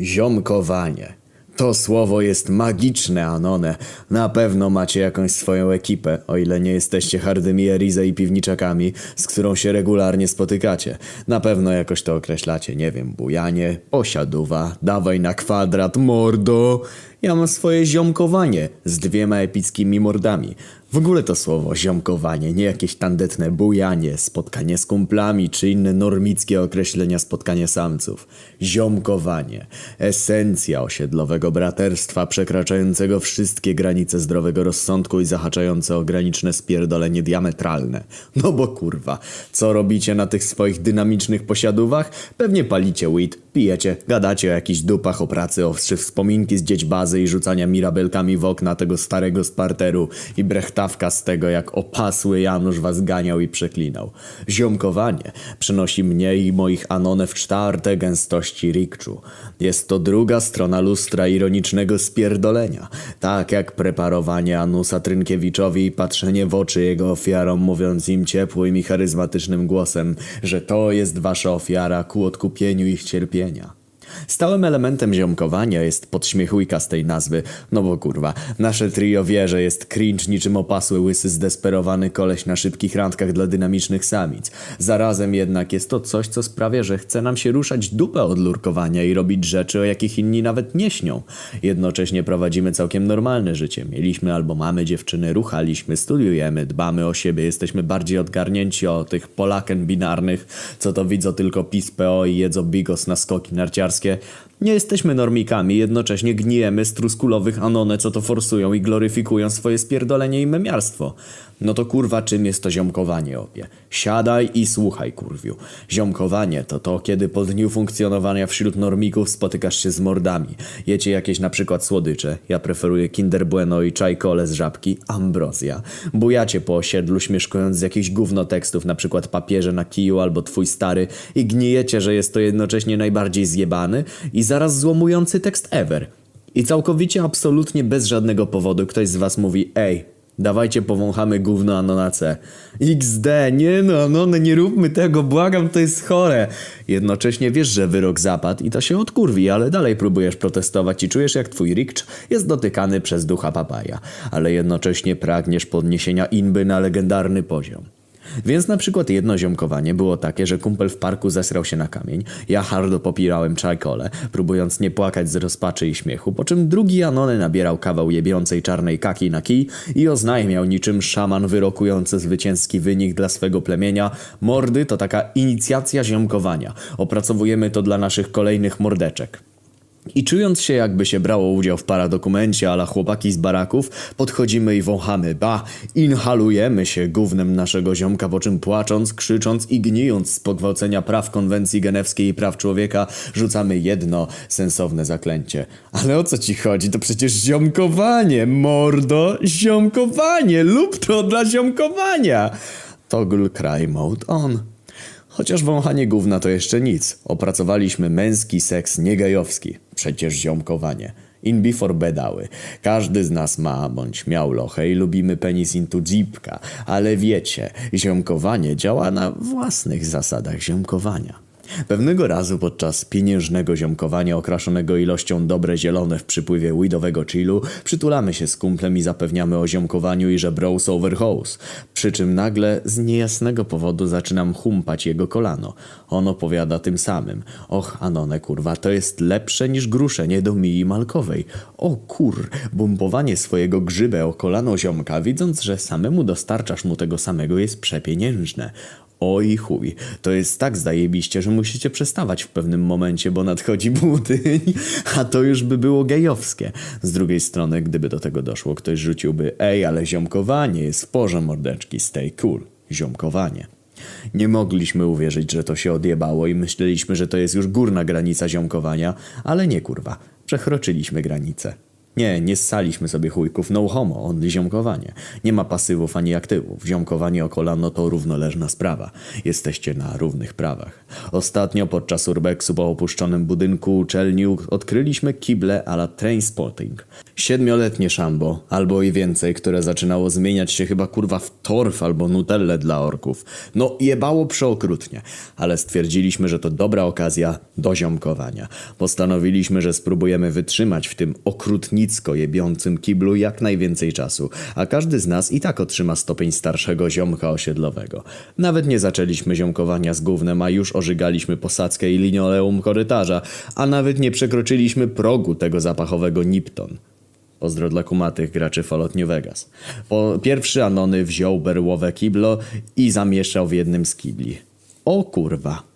Ziomkowanie. To słowo jest magiczne, Anone. Na pewno macie jakąś swoją ekipę, o ile nie jesteście hardymi Erize i piwniczakami, z którą się regularnie spotykacie. Na pewno jakoś to określacie, nie wiem, bujanie, osiaduwa, dawaj na kwadrat, mordo. Ja mam swoje ziomkowanie z dwiema epickimi mordami. W ogóle to słowo ziomkowanie, nie jakieś tandetne bujanie, spotkanie z kumplami czy inne normickie określenia spotkania samców. Ziomkowanie. Esencja osiedlowego braterstwa przekraczającego wszystkie granice zdrowego rozsądku i zahaczające o graniczne spierdolenie diametralne. No bo kurwa, co robicie na tych swoich dynamicznych posiadówach? Pewnie palicie weed, pijecie, gadacie o jakichś dupach o pracy, o czy wspominki z dzieć-bazy i rzucania mirabelkami w okna tego starego sparteru i brechtawka z tego, jak opasły Janusz was ganiał i przeklinał. Ziomkowanie przynosi mnie i moich anone w czwarte gęstości rikczu. Jest to druga strona lustra ironicznego spierdolenia. Tak jak preparowanie Anusa Trynkiewiczowi i patrzenie w oczy jego ofiarom, mówiąc im ciepłym i charyzmatycznym głosem, że to jest wasza ofiara ku odkupieniu ich cierpienia zbawienia. Stałym elementem ziomkowania jest podśmiechujka z tej nazwy, no bo kurwa, nasze trio wie, że jest cringe niczym opasły łysy zdesperowany koleś na szybkich randkach dla dynamicznych samic. Zarazem jednak jest to coś, co sprawia, że chce nam się ruszać dupę od lurkowania i robić rzeczy, o jakich inni nawet nie śnią. Jednocześnie prowadzimy całkiem normalne życie. Mieliśmy albo mamy dziewczyny, ruchaliśmy, studiujemy, dbamy o siebie, jesteśmy bardziej odgarnięci o tych Polaken binarnych, co to widzą tylko PiS PO i jedzą bigos na skoki narciarskie. Nie jesteśmy normikami, jednocześnie gnijemy z truskulowych anone, co to forsują i gloryfikują swoje spierdolenie i memiarstwo. No to kurwa, czym jest to ziomkowanie, opie? Siadaj i słuchaj, kurwiu. Ziomkowanie to to, kiedy po dniu funkcjonowania wśród normików spotykasz się z mordami. Jecie jakieś na przykład słodycze, ja preferuję Kinder Bueno i czaj kole z żabki, ambrozja. Bujacie po osiedlu, śmieszkując z jakichś gówno tekstów, na przykład papierze na kiju albo twój stary i gnijecie, że jest to jednocześnie najbardziej i zaraz złomujący tekst ever. I całkowicie, absolutnie bez żadnego powodu ktoś z was mówi Ej, dawajcie powąchamy gówno Anona C. XD, nie no, Anone, nie róbmy tego, błagam, to jest chore. Jednocześnie wiesz, że wyrok zapadł i to się odkurwi, ale dalej próbujesz protestować i czujesz jak twój rikcz jest dotykany przez ducha papaja. Ale jednocześnie pragniesz podniesienia inby na legendarny poziom. Więc na przykład jedno ziomkowanie było takie, że kumpel w parku zesrał się na kamień, ja hardo popirałem czajkole, próbując nie płakać z rozpaczy i śmiechu, po czym drugi Anony nabierał kawał jebiącej czarnej kaki na kij i oznajmiał niczym szaman wyrokujący zwycięski wynik dla swego plemienia, mordy to taka inicjacja ziomkowania, opracowujemy to dla naszych kolejnych mordeczek. I czując się jakby się brało udział w paradokumencie ala chłopaki z baraków, podchodzimy i wąchamy, ba, inhalujemy się gównem naszego ziomka, po czym płacząc, krzycząc i gnijąc z pogwałcenia praw konwencji genewskiej i praw człowieka, rzucamy jedno sensowne zaklęcie. Ale o co ci chodzi? To przecież ziomkowanie, mordo, ziomkowanie lub to dla ziomkowania. Toggle cry mode on. Chociaż wąchanie gówna to jeszcze nic. Opracowaliśmy męski seks niegejowski. Przecież ziomkowanie. In before bedały. Każdy z nas ma bądź miał lochę i lubimy penis into dzipka. Ale wiecie, ziomkowanie działa na własnych zasadach ziomkowania. Pewnego razu podczas pieniężnego ziomkowania okraszonego ilością dobre zielone w przypływie weedowego chillu przytulamy się z kumplem i zapewniamy o ziomkowaniu i że bros over. Przy czym nagle z niejasnego powodu zaczynam humpać jego kolano. On opowiada tym samym. Och, Anone, kurwa, to jest lepsze niż gruszenie do mii malkowej. O kur, bumpowanie swojego grzybę o kolano ziomka, widząc, że samemu dostarczasz mu tego samego jest przepieniężne. Oj chuj, to jest tak zajebiście, że musicie przestawać w pewnym momencie, bo nadchodzi budyń, a to już by było gejowskie. Z drugiej strony, gdyby do tego doszło, ktoś rzuciłby ej, ale ziomkowanie jest w porze mordeczki, stay cool, ziomkowanie. Nie mogliśmy uwierzyć, że to się odjebało i myśleliśmy, że to jest już górna granica ziomkowania, ale nie kurwa, przekroczyliśmy granicę. Nie, nie ssaliśmy sobie chujków, no homo, only ziomkowanie. Nie ma pasywów ani aktywów. Ziomkowanie o kolano to równoleżna sprawa. Jesteście na równych prawach. Ostatnio podczas urbexu po opuszczonym budynku uczelni odkryliśmy kible a la trainspotting. Siedmioletnie szambo, albo i więcej, które zaczynało zmieniać się chyba kurwa w torf albo nutellę dla orków. No jebało przeokrutnie, ale stwierdziliśmy, że to dobra okazja do ziomkowania. Postanowiliśmy, że spróbujemy wytrzymać w tym okrutnicko jebiącym kiblu jak najwięcej czasu, a każdy z nas i tak otrzyma stopień starszego ziomka osiedlowego. Nawet nie zaczęliśmy ziomkowania z gównem, a już ożygaliśmy posadzkę i linoleum korytarza, a nawet nie przekroczyliśmy progu tego zapachowego Nipton. Pozdro dla kumatych graczy Fallout New Vegas. Po pierwszy Anony wziął berłowe kiblo i zamieszał w jednym z kibli. O kurwa.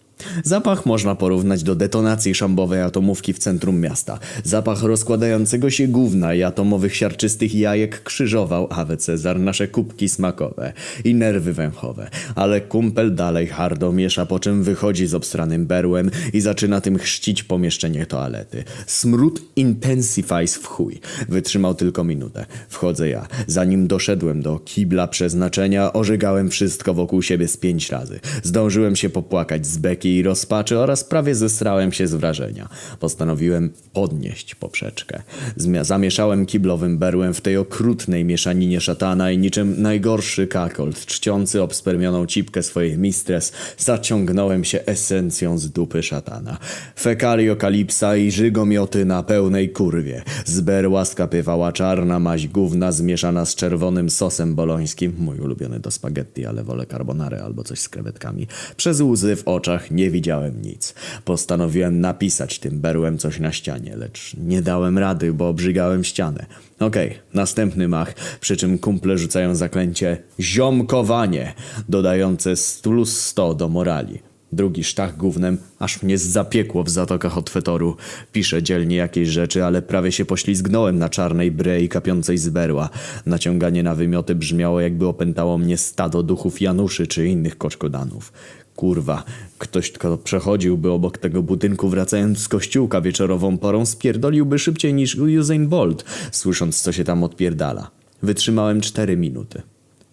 Zapach można porównać do detonacji szambowej atomówki w centrum miasta. Zapach rozkładającego się gówna i atomowych siarczystych jajek krzyżował Awe Cezar nasze kubki smakowe i nerwy węchowe. Ale kumpel dalej hardo miesza, po czym wychodzi z obstranym berłem i zaczyna tym chrzcić pomieszczenie toalety. Smród intensifies w chuj. Wytrzymał tylko minutę. Wchodzę ja. Zanim doszedłem do kibla przeznaczenia, ożygałem wszystko wokół siebie z pięć razy. Zdążyłem się popłakać z beki i rozpaczy oraz prawie zesrałem się z wrażenia. Postanowiłem podnieść poprzeczkę. Zmia- zamieszałem kiblowym berłem w tej okrutnej mieszaninie szatana i niczym najgorszy kakolt, czciący obspermioną cipkę swojej mistres, zaciągnąłem się esencją z dupy szatana. Fekalio kalipsa i żygomioty na pełnej kurwie. Z berła skapywała czarna maź gówna zmieszana z czerwonym sosem bolońskim, mój ulubiony do spaghetti, ale wolę carbonarę albo coś z krewetkami. Przez łzy w oczach nie widziałem nic. Postanowiłem napisać tym berłem coś na ścianie, lecz nie dałem rady, bo obrzygałem ścianę. Okej, następny mach, przy czym kumple rzucają zaklęcie ziomkowanie, dodające z plus 100 do morali. Drugi sztach gównem, aż mnie zapiekło w zatokach od fetoru. Piszę dzielnie jakieś rzeczy, ale prawie się poślizgnąłem na czarnej brei kapiącej z berła. Naciąganie na wymioty brzmiało jakby opętało mnie stado duchów Januszy czy innych koczkodanów. Kurwa, ktoś kto przechodziłby obok tego budynku wracając z kościółka wieczorową porą spierdoliłby szybciej niż Usain Bolt, słysząc co się tam odpierdala. Wytrzymałem cztery minuty.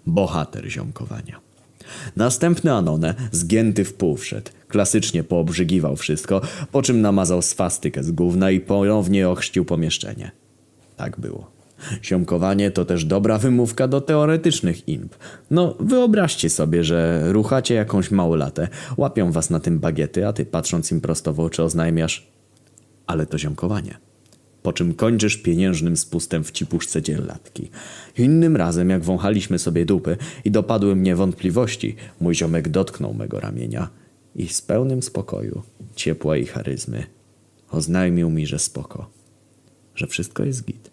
Bohater ziomkowania. Następny Anone, zgięty w pół wszedł. Klasycznie poobrzygiwał wszystko, po czym namazał swastykę z gówna i ponownie ochrzcił pomieszczenie. Tak było. Siomkowanie to też dobra wymówka do teoretycznych imp. No, wyobraźcie sobie, że ruchacie jakąś małolatę, łapią was na tym bagiety, a ty patrząc im prosto w oczy oznajmiasz ale to ziomkowanie. Po czym kończysz pieniężnym spustem w cipuszce dzielatki. Innym razem, jak wąchaliśmy sobie dupy i dopadły mnie wątpliwości, mój ziomek dotknął mego ramienia i z pełnym spokoju, ciepła i charyzmy oznajmił mi, że spoko, że wszystko jest git,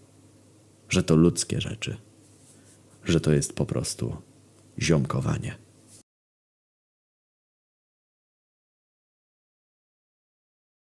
że to ludzkie rzeczy, że to jest po prostu ziomkowanie.